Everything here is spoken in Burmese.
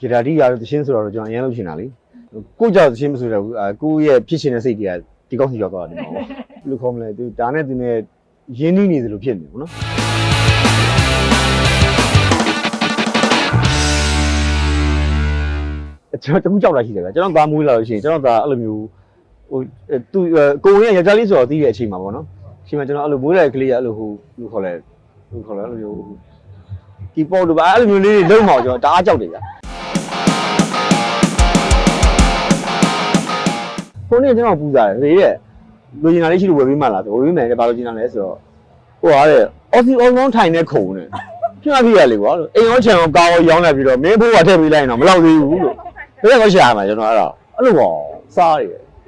ဂီတာတီးရတဲ့သချင်းဆိုတော့ကျွန်တော်အရင်လုပ်ချင်တာလေကိုကြောက်သချင်းမဆိုတော့ဘူးအာကိုရဲ့ဖြစ်ချင်တဲ့စိတ်တွေကဒီကောင်းစီရောက်သွားတယ်ပေါ့ဘယ်လိုခေါ်မလဲသူဒါနဲ့သူနဲ့ရင်းနှီးနေသလိုဖြစ်နေပေါ့နော်ကျွန်တော်တခုကြောက်လာရှိတယ်ဗျကျွန်တော်သားမွေးလာလို့ရှိရင်ကျွန်တော်သားအဲ့လိုမျိုးဟိုသူကိုဝင်ရယောက်ျားလေးဆိုတော့တီးတဲ့အချိန်မှာပေါ့နော်အချိန်မှာကျွန်တော်အဲ့လိုမွေးလာတဲ့ကလေးကအဲ့လိုဟိုလူခေါ်လဲလူခေါ်လဲအဲ့လိုမျိုး ကီပေါ်တို့ပါအဲ့လိုမျိုးလေးတွေလုံးမအောင်ကျွန်တော်တအားကြောက်တယ်ဗျခုနေ့ကျွန်တော်ပူစားတယ်လေတဲ့လူကျင်တာလေးရှိလို့ဝယ်ပေးမှလားဆိုဝယ်ပေးမယ်တဲ့ဘာလို့ကျင်တာလဲဆိုတော့ဟိုဟာတဲ့အော်စီအော်မောင်းထိုင်တဲ့ခုံနဲ့ပြပြပြရလေကွာအိမ်ရောခြံရောကားရောရောင်းလိုက်ပြီးတော့မင်းဘိုးကထည့်ပေးလိုက်ရင်တော့မလောက်သေးဘူးလို့ဘယ်တော့ရှာမှာကျွန်တော်အဲ့တော့အဲ့လိုပေါ့စားရတယ်